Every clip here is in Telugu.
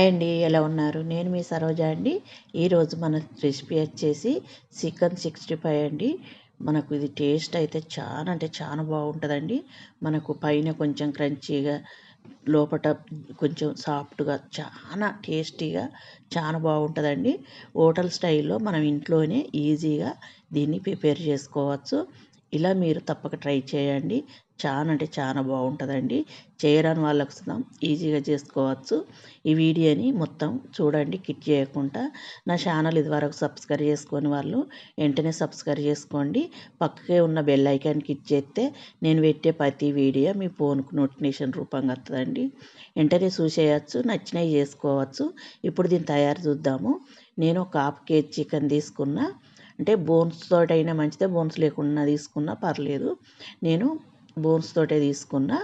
హాయ్ అండి ఎలా ఉన్నారు? నేను మీ సరోజ అండి. ఈరోజు మన రెసిపీ వచ్చేసి చికెన్ సిక్స్టీ ఫైవ్ అండి. మనకు ఇది టేస్ట్ అయితే చాలా అంటే చాలా బాగుంటుందండి. మనకు పైన కొంచెం క్రంచీగా లోపల కొంచెం సాఫ్ట్గా చాలా టేస్టీగా చాలా బాగుంటుందండి. హోటల్ స్టైల్లో మనం ఇంట్లోనే ఈజీగా దీన్ని ప్రిపేర్ చేసుకోవచ్చు. ఇలా మీరు తప్పక ట్రై చేయండి. చాలా అంటే చాలా బాగుంటుందండి. చేయరాని వాళ్ళకు ఈజీగా చేసుకోవచ్చు. ఈ వీడియోని మొత్తం చూడండి కిట్ చేయకుండా. నా ఛానల్ ఇదివరకు సబ్స్క్రైబ్ చేసుకొని వాళ్ళు వెంటనే సబ్స్క్రైబ్ చేసుకోండి. పక్కకే ఉన్న బెల్ ఐకాన్ కిట్ చేస్తే నేను పెట్టే ప్రతి వీడియో మీ ఫోన్కు నోటిఫికేషన్ రూపంగా వస్తుందండి. వెంటనే చూసేయచ్చు నచ్చినవి చేసుకోవచ్చు. ఇప్పుడు దీన్ని తయారు చూద్దాము. నేను ఒక హాఫ్ కేజీ చికెన్ తీసుకున్నా. అంటే బోన్స్ తోటైనా మంచిదే బోన్స్ లేకుండా తీసుకున్నా పర్లేదు. నేను బోన్స్ తోటే తీసుకున్నా.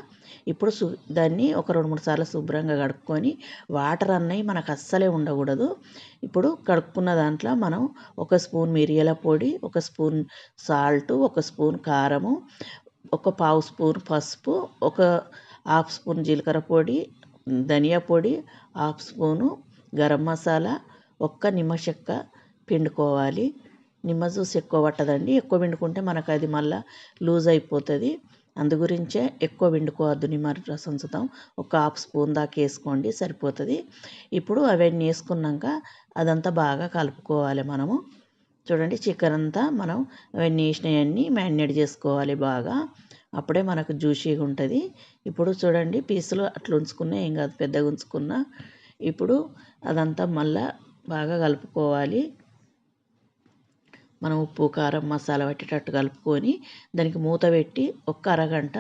ఇప్పుడు సు దాన్ని ఒక రెండు మూడు సార్లు శుభ్రంగా కడుక్కొని వాటర్ అన్నవి మనకు అస్సలే ఉండకూడదు. ఇప్పుడు కడుక్కున్న దాంట్లో మనం ఒక స్పూన్ మిరియాల పొడి ఒక స్పూన్ సాల్ట్ ఒక స్పూన్ కారము ఒక పావు స్పూన్ పసుపు ఒక హాఫ్ స్పూన్ జీలకర్ర పొడి ధనియా పొడి హాఫ్ స్పూను గరం మసాలా ఒక్క నిమ్మచెక్క పిండుకోవాలి. నిమ్మ జ్యూస్ ఎక్కువ పట్టదండి. ఎక్కువ పిండుకుంటే మనకు అది మళ్ళీ లూజ్ అయిపోతుంది. అందుగురించే ఎక్కువ వండుకోవద్దు నిమ్మర రసం ఒక హాఫ్ స్పూన్ దాకా వేసుకోండి సరిపోతుంది. ఇప్పుడు అవన్నీ వేసుకున్నాక అదంతా బాగా కలుపుకోవాలి మనము. చూడండి చికెన్ అంతా మనం అవన్నీ వేసినవన్నీ మ్యారినేట్ చేసుకోవాలి బాగా. అప్పుడే మనకు జ్యూసీగా ఉంటుంది. ఇప్పుడు చూడండి పీసులు అట్లా ఉంచుకున్నా ఏం కాదు పెద్దగా ఉంచుకున్నా. ఇప్పుడు అదంతా మళ్ళా బాగా కలుపుకోవాలి. మనం ఉప్పు కారం మసాలా పట్టేటట్టు కలుపుకొని దానికి మూత పెట్టి ఒక్క అరగంట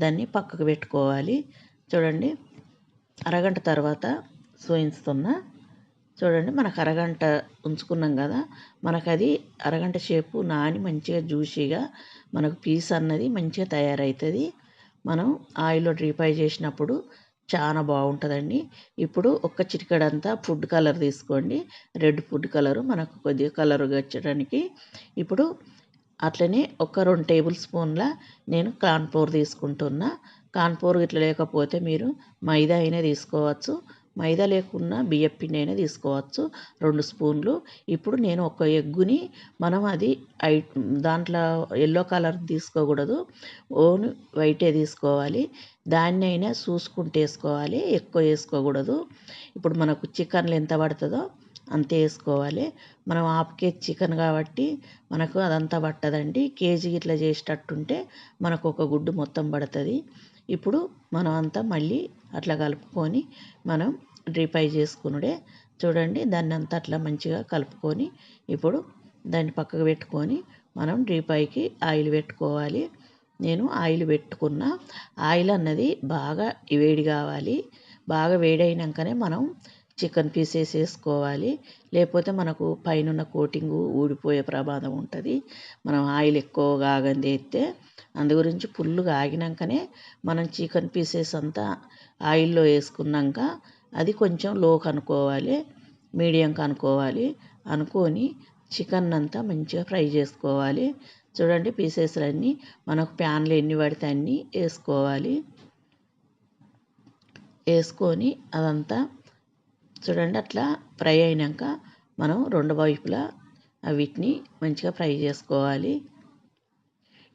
దాన్ని పక్కకు పెట్టుకోవాలి. చూడండి అరగంట తర్వాత సోయిస్తున్నా చూడండి మనకు అరగంట ఉంచుకున్నాం కదా మనకు అది అరగంట సేపు నాని మంచిగా జ్యూసీగా మనకు పీస్ అన్నది మంచిగా తయారవుతుంది మనం ఆయిల్లో డ్రీఫ్రై చేసినప్పుడు చాలా బాగుంటుందండి. ఇప్పుడు ఒక చిటికడంతా ఫుడ్ కలర్ తీసుకోండి. రెడ్ ఫుడ్ కలరు మనకు కొద్దిగా కలర్ వచ్చడానికి ఇప్పుడు అట్లనే ఒక రెండు టేబుల్ స్పూన్ల నేను కార్న్ఫ్లోర్ తీసుకుంటున్నా. కార్న్ఫ్లోర్ ఇట్లా లేకపోతే మీరు మైదా అయినా తీసుకోవచ్చు. మైదా లేకున్నా బియ్యం పిండి అయినా తీసుకోవచ్చు. రెండు స్పూన్లు. ఇప్పుడు నేను ఒక ఎగ్గుని మనం అది ఐ దాంట్లో ఎల్లో కలర్ తీసుకోకూడదు. ఓన్ వైటే తీసుకోవాలి. దాన్నైనా చూసుకుంటూ వేసుకోవాలి. ఎక్కువ వేసుకోకూడదు. ఇప్పుడు మనకు చికెన్లు ఎంత పడుతుందో అంతే వేసుకోవాలి. మనం హాఫ్ కేజీ చికెన్ కాబట్టి మనకు అదంతా పట్టదండి. కేజీ ఇట్లా చేసేటట్టుంటే మనకు ఒక గుడ్డు మొత్తం పడుతుంది. ఇప్పుడు మనం అంతా మళ్ళీ అట్లా కలుపుకొని మనం డ్రీఫ్రై చేసుకునుడే. చూడండి దాన్ని అంతా అట్లా మంచిగా కలుపుకొని ఇప్పుడు దాన్ని పక్కకు పెట్టుకొని మనం డ్రీఫ్రైకి ఆయిల్ పెట్టుకోవాలి. నేను ఆయిల్ పెట్టుకున్న ఆయిల్ అన్నది బాగా వేడి కావాలి. బాగా వేడైనాకనే మనం చికెన్ పీసెస్ వేసుకోవాలి. లేకపోతే మనకు పైన కోటింగ్ ఊడిపోయే ప్రమాదం ఉంటుంది. మనం ఆయిల్ ఎక్కువగా ఆగంది అయితే అందు గురించి ఫుల్గా ఆగినాకనే మనం చికెన్ పీసెస్ అంతా ఆయిల్లో వేసుకున్నాక అది కొంచెం లో కనుక్కోవాలి. మీడియం కనుక్కోవాలి. అనుకొని చికెన్ అంతా మంచిగా ఫ్రై చేసుకోవాలి. చూడండి పీసెస్లన్నీ మనకు ప్యాన్లో ఎన్ని పడితే అన్నీ వేసుకోవాలి. వేసుకొని అదంతా చూడండి అట్లా ఫ్రై అయినాక మనం రెండు వైపులా వీటిని మంచిగా ఫ్రై చేసుకోవాలి.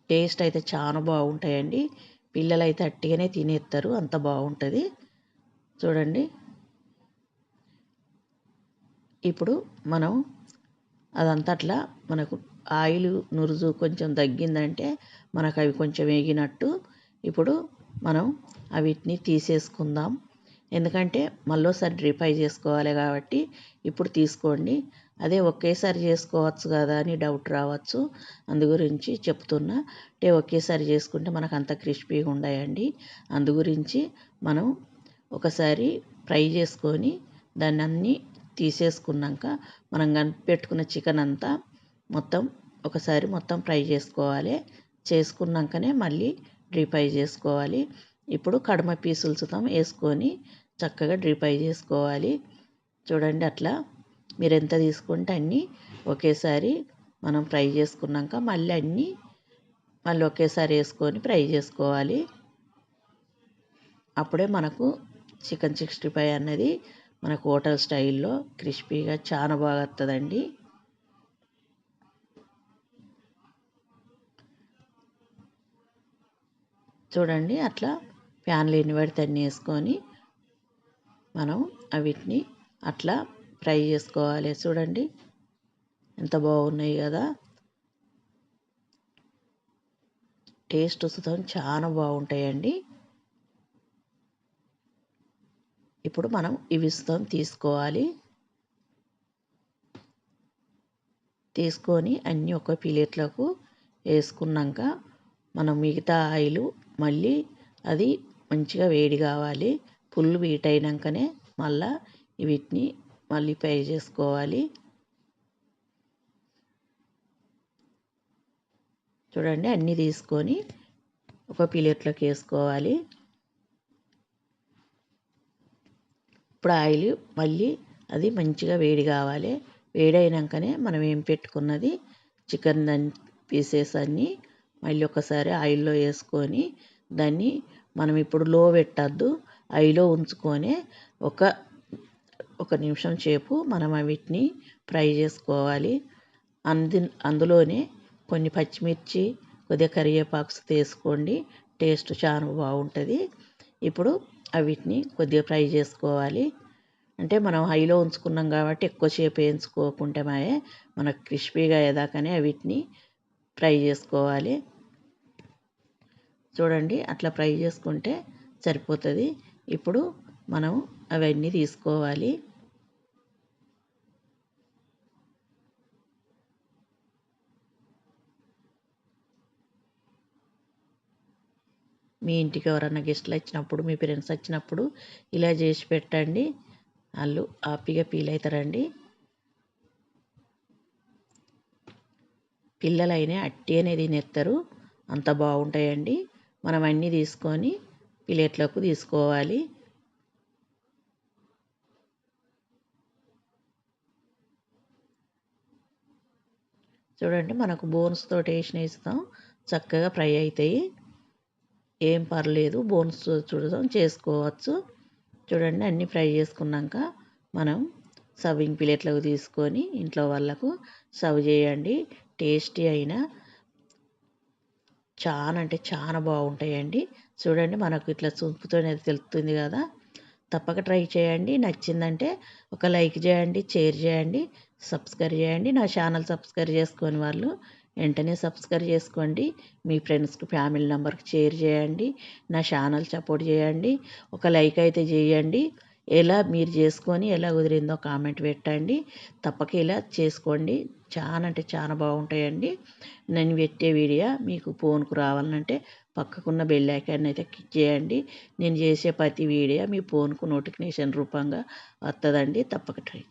టేస్ట్ అయితే చాలా బాగుంటాయండి. పిల్లలు అయితే అట్టిగానే తినేస్తారు అంత బాగుంటుంది. చూడండి. ఇప్పుడు మనం అదంతా అట్లా మనకు ఆయిల్ నురుజు కొంచెం తగ్గిందంటే మనకు అవి కొంచెం వేగినట్టు ఇప్పుడు మనం అవిటిని తీసేసుకుందాం. ఎందుకంటే మళ్ళీసారి డ్రీఫ్రై చేసుకోవాలి కాబట్టి ఇప్పుడు తీసుకోండి. అదే ఒకేసారి చేసుకోవచ్చు కదా అని డౌట్ రావచ్చు. అందు గురించి చెప్తున్నా. అంటే ఒకేసారి చేసుకుంటే మనకు అంత క్రిస్పీగా ఉండయండి. అందు గురించి మనం ఒకసారి ఫ్రై చేసుకొని దాన్ని అన్నీ తీసేసుకున్నాక మనం పెట్టుకున్న చికెన్ అంతా మొత్తం ఒకసారి మొత్తం ఫ్రై చేసుకోవాలి. చేసుకున్నాకనే మళ్ళీ డ్రీఫ్రై చేసుకోవాలి. ఇప్పుడు కడమ పీసులు సుతం వేసుకొని చక్కగా డ్రీఫ్రై చేసుకోవాలి. చూడండి అట్లా. మీరు ఎంత తీసుకుంటే అన్నీ ఒకేసారి మనం ఫ్రై చేసుకున్నాక మళ్ళీ అన్నీ మళ్ళీ ఒకేసారి వేసుకొని ఫ్రై చేసుకోవాలి. అప్పుడే మనకు చికెన్ సిక్స్టీ ఫైవ్ అన్నది మనకు హోటల్ స్టైల్లో క్రిస్పీగా చాలా బాగా వస్తుందండి చూడండి అట్లా ప్యాన్లు ఎన్ని పడితే అన్ని వేసుకొని మనం వీటిని అట్లా ఫ్రై చేసుకోవాలి. చూడండి ఎంత బాగున్నాయి కదా. టేస్ట్ సుతం చాలా బాగుంటాయండి. ఇప్పుడు మనం ఇవి సుతం తీసుకోవాలి. తీసుకొని అన్నీ ఒక ప్లేట్లకు వేసుకున్నాక మనం మిగతా ఆయిల్ మళ్ళీ అది మంచిగా వేడి కావాలి. ఫుల్ వీట్ అయినాకనే మళ్ళా వీటిని మళ్ళీ ఫ్రై చేసుకోవాలి. చూడండి అన్నీ తీసుకొని ఒక ప్లేట్లోకి వేసుకోవాలి. ఇప్పుడు ఆయిల్ మళ్ళీ అది మంచిగా వేడి కావాలి. వేడి అయినాకనే మనం ఏం పెట్టుకున్నది? చికెన్ దాన్ని పీసెస్ అన్నీ మళ్ళీ ఒకసారి ఆయిల్లో వేసుకొని దాన్ని మనం ఇప్పుడు లో పెట్టద్దు హైలో ఉంచుకొని ఒక ఒక నిమిషం సేపు మనం వీటిని ఫ్రై చేసుకోవాలి. అందు అందులోనే కొన్ని పచ్చిమిర్చి కొద్దిగా కరివేపాకు తీసుకోండి టేస్ట్ చాలా బాగుంటుంది. ఇప్పుడు వీటిని కొద్దిగా ఫ్రై చేసుకోవాలి. అంటే మనం హైలో ఉంచుకున్నాం కాబట్టి ఎక్కువసేపు వేయించుకోకుంటే మాయే మనకు క్రిస్పీగా అయ్యేదాకానే వీటిని ఫ్రై చేసుకోవాలి. చూడండి అట్లా ఫ్రై చేసుకుంటే సరిపోతుంది. ఇప్పుడు మనం అవన్నీ తీసుకోవాలి. మీ ఇంటికి ఎవరైనా గెస్ట్లు వచ్చినప్పుడు మీ ఫ్రెండ్స్ వచ్చినప్పుడు ఇలా చేసి పెట్టండి. వాళ్ళు హ్యాపీగా ఫీల్ అవుతారండి. పిల్లలైనా అట్టి అనేది తినేస్తారు. అంత బాగుంటాయండి. మనం అన్నీ తీసుకొని ప్లేట్లోకి తీసుకోవాలి. చూడండి మనకు బోన్స్ తోటి వేసిన ఇస్తాం చక్కగా ఫ్రై అవుతాయి ఏం పర్లేదు బోన్స్ చూడదాం చేసుకోవచ్చు. చూడండి అన్నీ ఫ్రై చేసుకున్నాక మనం సర్వింగ్ ప్లేట్లకు తీసుకొని ఇంట్లో వాళ్ళకు సర్వ్ చేయండి. టేస్టీ అయిన చాలా అంటే చాలా బాగుంటాయండి. చూడండి మనకు ఇట్లా చూపుతోనే తెలుస్తుంది కదా. తప్పక ట్రై చేయండి. నచ్చిందంటే ఒక లైక్ చేయండి షేర్ చేయండి సబ్స్క్రైబ్ చేయండి. నా ఛానల్ సబ్స్క్రైబ్ చేసుకొని వాళ్ళు వెంటనే సబ్స్క్రైబ్ చేసుకోండి. మీ ఫ్రెండ్స్కి ఫ్యామిలీ నెంబర్కి షేర్ చేయండి. నా ఛానల్ సపోర్ట్ చేయండి. ఒక లైక్ అయితే చేయండి. ఎలా మీరు చేసుకొని ఎలా కుదిరిందో కామెంట్ పెట్టండి. తప్పక ఇలా చేసుకోండి. చాలా అంటే చాలా బాగుంటాయండి. నేను పెట్టే వీడియో మీకు ఫోన్కు రావాలంటే పక్కకున్న బెల్ ఐకాన్ అయితే క్లిక్ చేయండి. నేను చేసే ప్రతి వీడియో మీ ఫోన్కు నోటిఫికేషన్ రూపంగా వస్తుందండి. తప్పక ట్రై